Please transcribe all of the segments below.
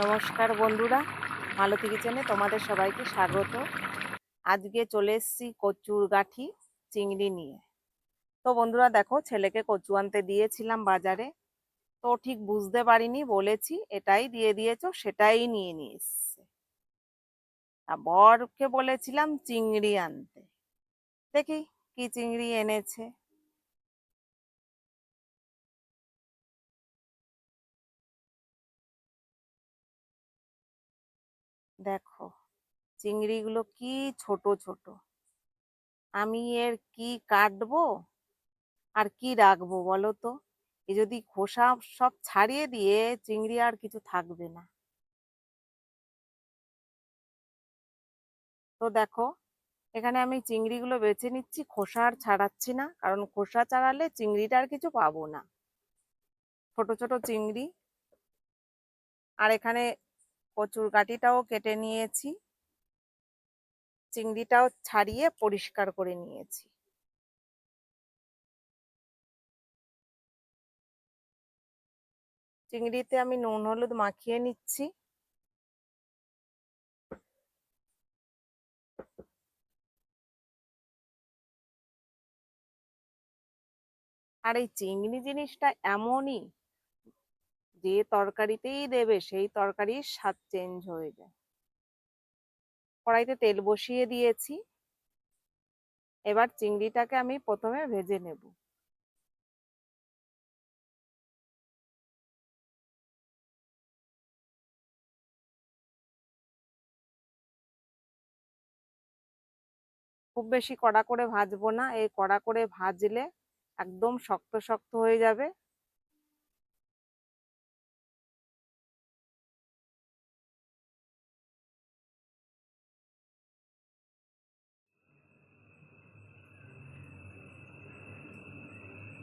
নমস্কার বন্ধুরা, মালতী কিচেনে তোমাদের সবাইকে স্বাগত। আজকে চলে এসেছি কচুর গাঠি চিংড়ি নিয়ে। তো বন্ধুরা দেখো, ছেলেকে কচু আনতে দিয়েছিলাম বাজারে। তো ঠিক বুঝতে পারিনি, বলেছি এটাই দিয়ে দিয়েছ, সেটাই নিয়ে নিয়ে এসছে। বরকে বলেছিলাম চিংড়ি আনতে। দেখি কি চিংড়ি এনেছে। দেখো, চিংড়িগুলো কি ছোট ছোট। আমি এর কি কাটবো আর কি রাখব বলো তো? এ যদি খোসা সব ছাড়িয়ে দিয়ে চিংড়ি আর কিছু থাকবে না। তো দেখো, এখানে আমি চিংড়িগুলো বেছে নিচ্ছি, খোসা আর ছাড়াচ্ছি না, কারণ খোসা ছাড়ালে চিংড়িটা আর কিছু পাবো না। ছোট ছোট চিংড়ি। আর এখানে কচুর গাটিটাও কেটে নিয়েছি। চিংড়িটাও ছাড়িয়ে পরিষ্কার করে নিয়েছি। চিংড়িতে আমি নুন, হলুদ মাখিয়ে নিচ্ছি। আর এই চিংড়ি জিনিসটা এমনই যে তরকারিতেই দেবে, সেই তরকারির স্বাদ চেঞ্জ হয়ে যায়। কড়াইতে তেল বসিয়ে দিয়েছি। এবার চিংড়িটাকে আমি প্রথমে ভেজে নেব। খুব বেশি কড়া করে ভাজবো না, এই কড়া করে ভাজলে একদম শক্ত শক্ত হয়ে যাবে।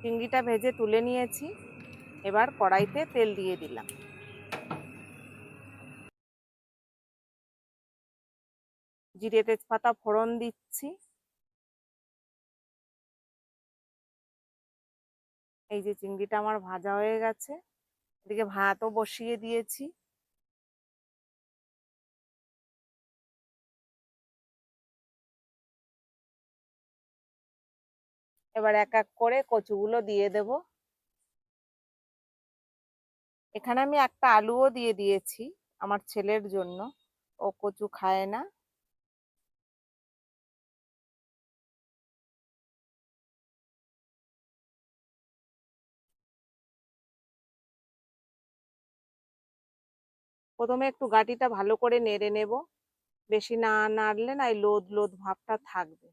চিংড়িটা ভেজে তুলে নিয়েছি। এবার কড়াইতে তেল দিয়ে দিলাম। জিরে তেজপাতা ফোড়ন দিচ্ছি। এই যে চিংড়িটা আমার ভাজা হয়ে গেছে, এদিকে ভাতও বসিয়ে দিয়েছি। এবার এক এক করে কচুগুলো দিয়ে দেব। এখানে আমি একটা আলুও দিয়ে দিয়েছি আমার ছেলের জন্য, ও কচু খায় না। প্রথমে একটু গাটিটা ভালো করে নেড়ে নেব, বেশি না নাড়লে না এই লোদ লোদ ভাবটা থাকবে।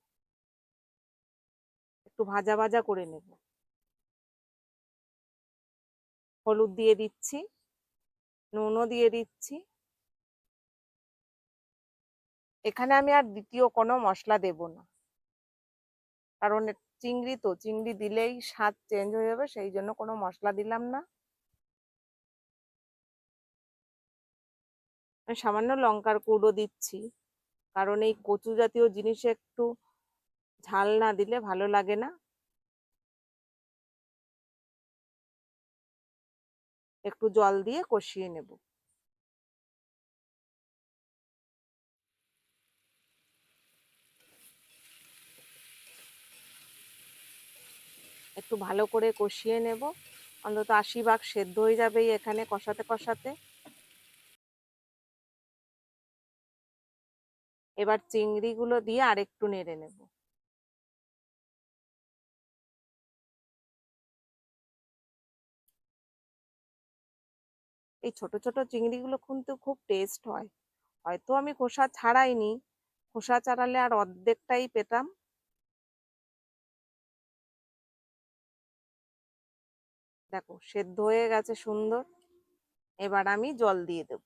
একটু ভাজা ভাজা করে নেব। হলুদ দিয়ে দিচ্ছি, নুনও দিয়ে দিচ্ছি। এখানে আমি আর দ্বিতীয় কোনো মশলা দেব না। কারণ চিংড়ি তো, চিংড়ি দিলেই স্বাদ চেঞ্জ হয়ে যাবে, সেই জন্য কোনো মশলা দিলাম না। সামান্য লঙ্কার গুঁড়ো দিচ্ছি, কারণ এই কচু জাতীয় জিনিসে একটু ঝাল না দিলে ভালো লাগে না। একটু জল দিয়ে কষিয়ে নেব। একটু ভালো করে কষিয়ে নেব। অন্তত আশি ভাগ সেদ্ধ হয়ে যাবে এখানে কষাতে কষাতে। এবার চিংড়িগুলো দিয়ে আরেকটু নেড়ে নেব। এই ছোট ছোট চিংড়িগুলো কিন্তু খুব টেস্ট হয়। হয়তো আমি খোসা ছাড়াইনি, খোসা ছাড়ালে আর অর্ধেকটাই পেতাম। দেখো, সেদ্ধ হয়ে গেছে সুন্দর। এবার আমি জল দিয়ে দেব।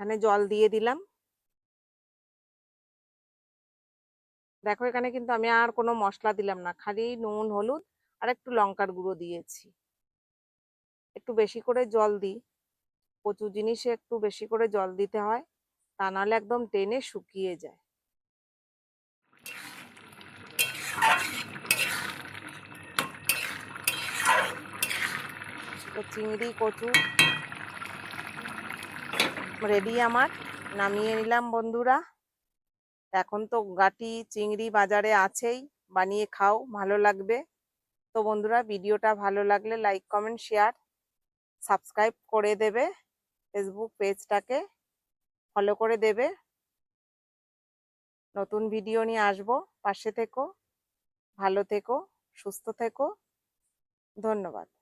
এখানে জল দিয়ে দিলাম। দেখো এখানে কিন্তু আমি আর কোনো মশলা দিলাম না, খালি নুন, হলুদ আর একটু লঙ্কার গুঁড়ো দিয়েছি। একটু বেশি করে জল দিই। কচু জিনিসে একটু বেশি করে জল দিতে হয়, তা নাহলে একদম টেনে শুকিয়ে যায়। চিংড়ি, কচু রেডি আমার, নামিয়ে নিলাম বন্ধুরা। এখন তো গাটি চিংড়ি বাজারে আছেই, বানিয়ে খাও, ভালো লাগবে। তো বন্ধুরা, ভিডিওটা ভালো লাগলে লাইক কমেন্ট শেয়ার সাবস্ক্রাইব করে দেবে ফেসবুক পেজটাকে ফলো করে দেবে। নতুন ভিডিও নিয়ে আসব, পাশে থেকো, ভালো থেকো, সুস্থ থেকো, ধন্যবাদ।